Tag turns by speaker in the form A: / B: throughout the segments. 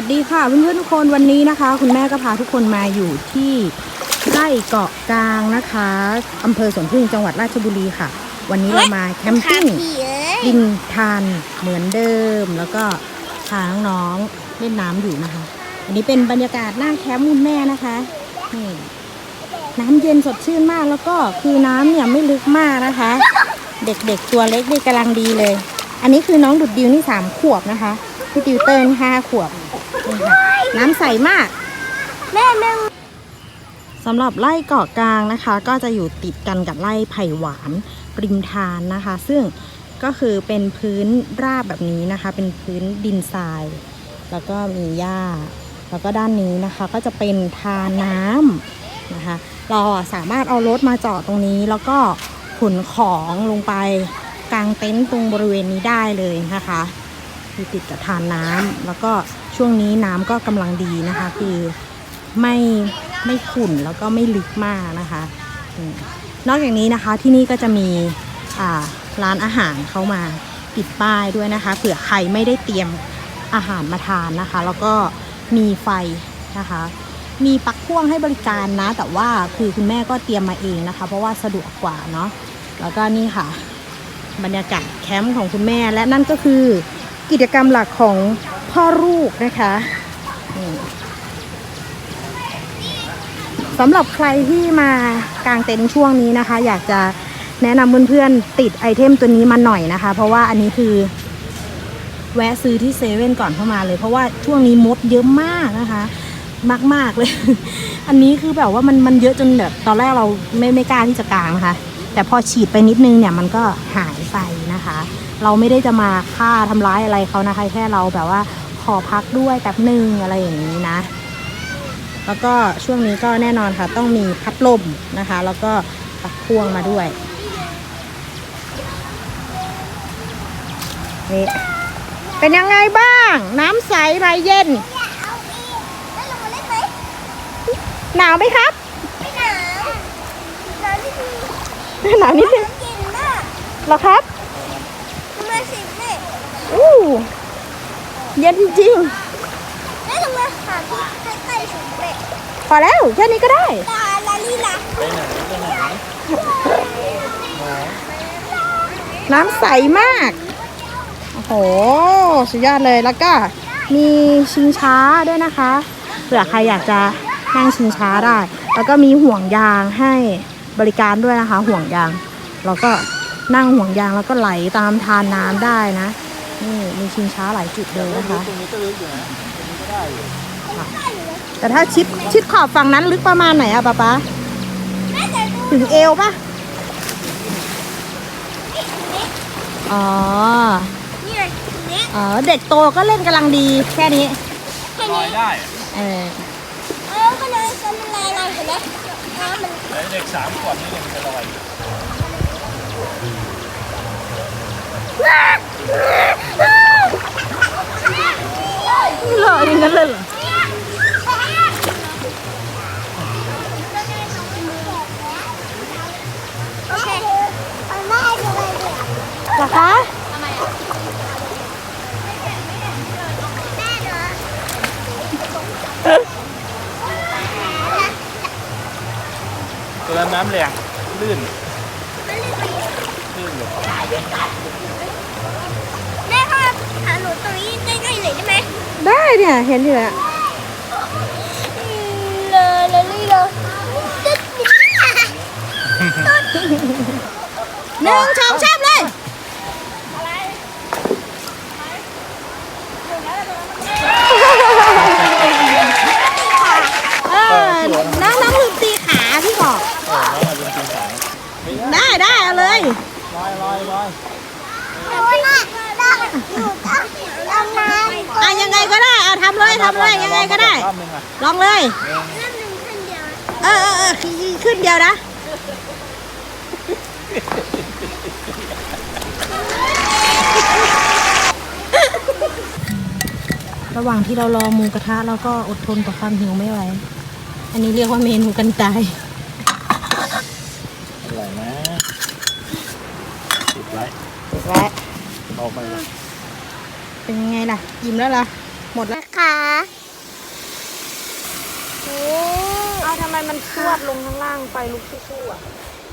A: สดีค่ะเพื่อนๆทุกคนวันนี้นะคะ คุณแม่ก็พาทุกคนมาอยู่ที่ไร่เกาะกลางนะคะอำเภอสวนพึ่งจังหวัดราชบุรีค่ะ วันนี้เรามาแคมปิ้ง
B: พี่เอ้ย
A: กินทานเหมือนเดิม แล้วก็พาน้องๆเล่นน้ำอยู่นะคะอันนี้เป็นบรรยากาศหน้าแคมป์คุณแม่นะคะนี่น้ำเย็นสดชื่นมากแล้วก็คือน้ำเนี่ยไม่ลึกมากนะคะ เด็กๆตัวเล็กนี่กำลังดีเลย อันนี้คือน้องดุดดิวนี่สามขวบนะคะพี่ติวเตอร์นี่ห้าขวบ นี่ค่ะน้ำใสมาก
B: แม่แม่
A: สำหรับไร่เกาะกลางนะคะ ก็จะอยู่ติดกันกับไร่ไผ่หวานริมทานนะคะ ซึ่งก็คือเป็นพื้นราบแบบนี้นะคะ เป็นพื้นดินทราย แล้วก็มีหญ้า แล้วก็ด้านนี้นะคะก็จะเป็นทาน้ำนะคะ เราสามารถเอารถมาจอดตรงนี้ แล้วก็ขนของลงไปกางเต็นท์ตรงบริเวณนี้ได้เลยนะคะอยู่ติดกับทานน้ำแล้วก็ ช่วงนี้น้ำก็กำลังดีนะคะ คือไม่ไม่ขุ่นแล้วก็ไม่ลึกมากนะคะ นอกจากนี้นะคะที่นี่ก็จะมีร้านอาหารเข้ามาติดป้ายด้วยนะคะ เผื่อใครไม่ได้เตรียมอาหารมาทานนะคะ แล้วก็มีไฟนะคะ มีปลั๊กพ่วงให้บริการนะ แต่ว่าคือคุณแม่ก็เตรียมมาเองนะคะ เพราะว่าสะดวกกว่าเนาะแล้วก็นี่ค่ะ บรรยากาศแคมป์ของคุณแม่และนั่นก็คือกิจกรรมหลักของ พ่อลูกนะคะสำหรับใครที่มากางเต็นท์ช่วงนี้นะคะ อยากจะแนะนำเพื่อนๆติดไอเทมตัวนี้มาหน่อยนะคะ เพราะว่าอันนี้คือ แวะซื้อที่เซเว่นก่อนเข้ามาเลย เพราะว่าช่วงนี้มดเยอะมากนะคะ มากๆเลย อันนี้คือแบบว่ามันมันเยอะจนแบบตอนแรกเราไม่ไม่กล้าที่จะกางนะคะ แต่พอฉีดไปนิดนึงเนี่ยมันก็หายไปนะคะ เราไม่ได้จะมาฆ่าทำร้ายอะไรเขานะคะ แค่เราแบบว่า ขอพักด้วยแป๊บหนึ่งอะไรอย่างนี้นะ แล้วก็ช่วงนี้ก็แน่นอนค่ะ ต้องมีพัดลมนะคะ แล้วก็ปลักพ่วงมาด้วยนี่เป็นยังไงบ้าง น้ำใสไหมเย็น
B: เอาอีกแล้วลงมาเล่นไหม
A: หนาวไหมครับ
B: ไม่หนาวหนาวที่ดี
A: หนาวนิดนึง
B: เย็นมาก
A: เหรอครับ
B: ลงมาสิแม่
A: อู้ เย็นจริง
B: แม่ลงมาหาที่ใกล้ๆสุดแม่
A: ๆพอแล้วแค่นี้ก็ได้
B: ตาลาลีลา
A: น้ำใสมาก โอ้โห สุดยอดเลย แล้วก็มีชิงช้าด้วยนะคะ เผื่อใครอยากจะนั่งชิงช้าได้ แล้วก็มีห่วงยางให้บริการด้วยนะคะ ห่วงยาง แล้วก็นั่งห่วงยางแล้วก็ไหลตามทานน้ำได้นะ นี่มีชิงช้าหลายจุดเลยนะคะ
C: ตรงนี้ก็ลึกอยู่นะตรงนี้ก็ได้อยู่
A: แต่ถ้าชิดชิดขอบฝั่งนั้นลึกประมาณไหนอะป๊าป๊า
B: แม่จะดู
A: ถึงเอวปะอ๋อ
B: นี่เลยตรงนี้
A: อ๋อเด็กโตก็เล่นกำลังดีแค่นี้
B: แค่
C: ลอ
B: นี้
C: ยได้
A: เออ
B: เออก็เลยก็มันลายลายกันนะน้ำมัน
C: ไอ้เด็กสามขวบนี่ยังจะลอย
A: งนั้นเลยเหรอ
B: โอเคเอาแม่ดูเลยดิ
A: เหรอคะ
B: แม่เหรอ
C: ตัวนั้นน้ำแรงลื่นลื่น
B: เนี่ย
A: เห็นอยู่อะ
B: เลยเลยเลยเลย
A: หนึ่งสองสามเลยเออน้องน้องลืมตีขาพี่บอก
C: เออน้องอาจจะเป็นสายไม่ได้
A: ได้ได้เอาเลย
C: ลอยลอยลอย
B: หนูน่ะต้องหนูต้องดำน้ำ
A: อะยังไงก็ได้เอาทำเลยทำเลยยังไงก็ได้
C: รอบนึงอะ
A: ลองเลย
B: น้ำหนึ่งขึ้นเดียว
A: เออเออเออขึ้นเดียวนะ ระหว่างที่เรารอหมูกระทะเราก็อดทนต่อความหิวไม่ไหว อันนี้เรียกว่าเมนูกันตาย
C: อร่อยนะติดไว้
A: และ
C: เอาไปเลย
A: เป็นยังไงล่ะอิ่มแล้วล่ะ
C: อ
A: หมดแล้ว
B: นะคะโอ้
A: เอาทำไมมันซวดลงข้างล่างไปลุกสู้ๆอะ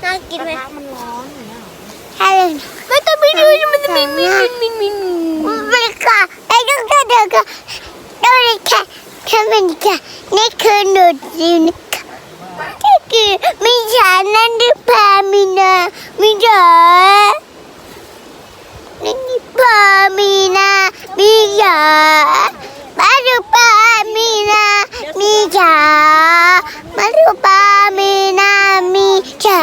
B: น่ากิน
A: กระ
B: ไหม
A: ทะมันร้อนอย่างเงี้ยเหรอ
B: ใช่เลยไม่ต้องไปดูมันจะมีมีมีมีมีไม่ค่ะไอ้ก็แค่เดินก็ดูเลยค่ะแค่เป็นค่ะนี่คือหนูจีนะคะก็คือมีฉันนั่นดิพามีนามีเดอนั่นดิพามีนา มีเดอมาดูปามีนามีจ๋ามาดูปามีนามีจ๋า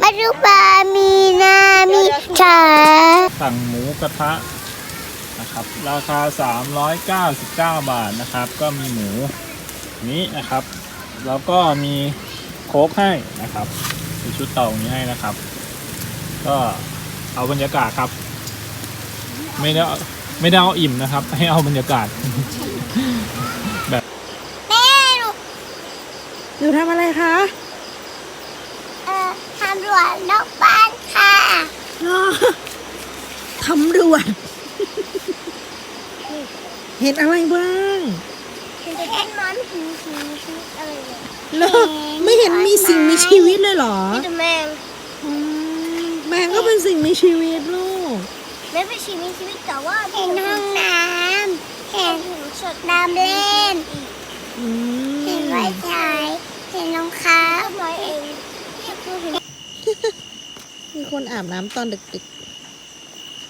B: มาดูปลามีนามีชา
C: สั่งหมูกระทะนะครับ ราคา 399 บาทนะครับ ก็มีหมูนี้นะครับ แล้วก็มีโค้กให้นะครับมีชุดเต่านี้ให้นะครับ ก็เอาบรรยากาศครับ ไม่ได้เอาไม่ได้เอาอิ่มนะครับ ให้เอาบรรยากาศ
B: แม่หนู
A: หนูทำอะไรคะ
B: เอ่อทำรวจนอกบ้านค่ะ
A: รอทำรวจเห็นอะไรบ้าง
B: เห็นมันหูหูหูอะไรเนี่ย
A: เหรอไม่เห็นมีสิ่งมีชีวิตเลยเหรอ
B: มีแต่แมง
A: อืมแมงก็เป็นสิ่งมีชีวิตลูก
B: ไม่เป็นชีวิตชีวิตแต่ว่าเห็นห้องน้ำเห็นสดน้ำเล่น
A: อืม
B: เห็นไฟฉายเห็นรองเท้าน้อยเอง
A: มีคนอาบน้ำตอนดึก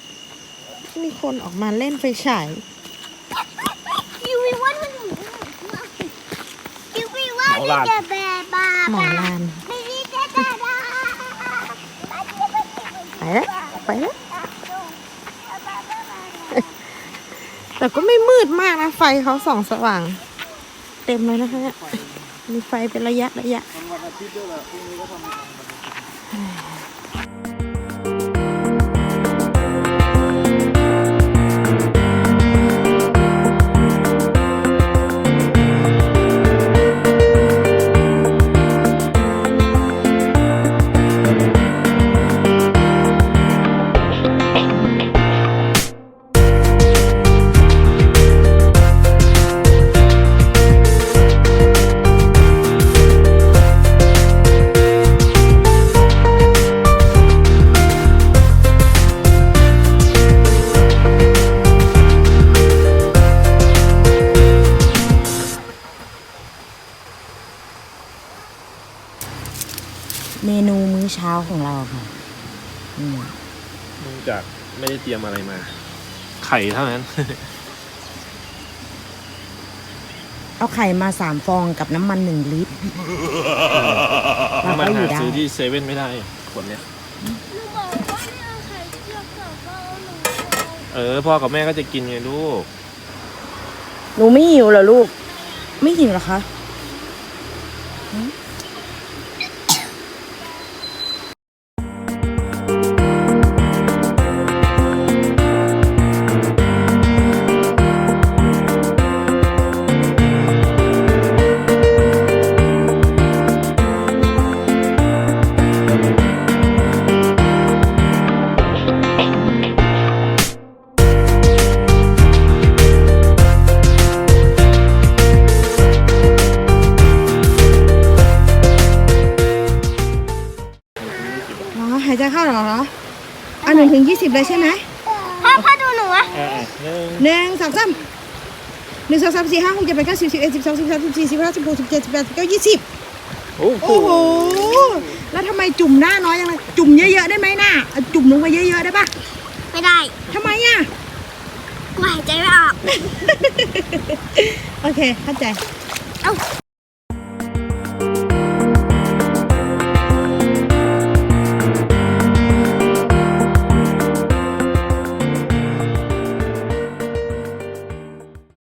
A: ๆ มีคนออกมาเล่นไฟฉาย
B: ยูวีวันมันยูวีวัน
C: หมอลาน
B: จะแบบบ้า
A: หมอลาน
B: ไม่ได้จะบ้าบ้า
A: ไปแล้วไปแล้ว แต่ก็ไม่มืดมากนะ ไฟเขาส่องสว่าง เต็มเลยนะคะเนี่ยมีไฟเป็นระยะระยะ ของเราค่ะ อืม
C: เนื่องจากไม่ได้เตรียมอะไรมา ไข่เท่านั้น
A: เอาไข่มาสามฟองกับน้ำมันหนึ่งลิตรเรา
C: มัน
A: ก็อยู่
C: หา
A: ได้
C: ซื้อที่เซเว่นไม่ได้ขวดเนี้ย
B: หนูบอกว่าไม่เอาไข่เจียวกับข้าวหนูเอา
C: เออพ่อกับแม่ก็จะกินไงลูก
A: หนูไม่หิวเหรอลูก ไม่หิวเหรอคะอ๋อ หายใจเข้าเหรออันหนึ่งถึงยี่สิบเลยใช่ไหม
B: พ่อพ่อดูหนูอะ
C: อ่าหนึ่ง
A: หนึ่งสองสามหนึ่งสองสามสี่ห้าหกเจ็ดแปดเก้าสิบสิบเอ็ดสิบสองสิบสามสิบสี่สิบห้าสิบหกสิบเจ็ดสิบแปดสิบเก้ายี่สิบ
C: โอ้โห
A: โอ้โหแล้วทำไมจุ่มหน้าน้อยยังไงจุ่มเยอะๆได้ไหมหน้าเอาจุ่มลงไปเยอะๆได้ปะ
B: ไม่ได้
A: ทำไมอะ
B: กูหายใจไม่ออก
A: โอเค เข้าใจ
B: เอ้า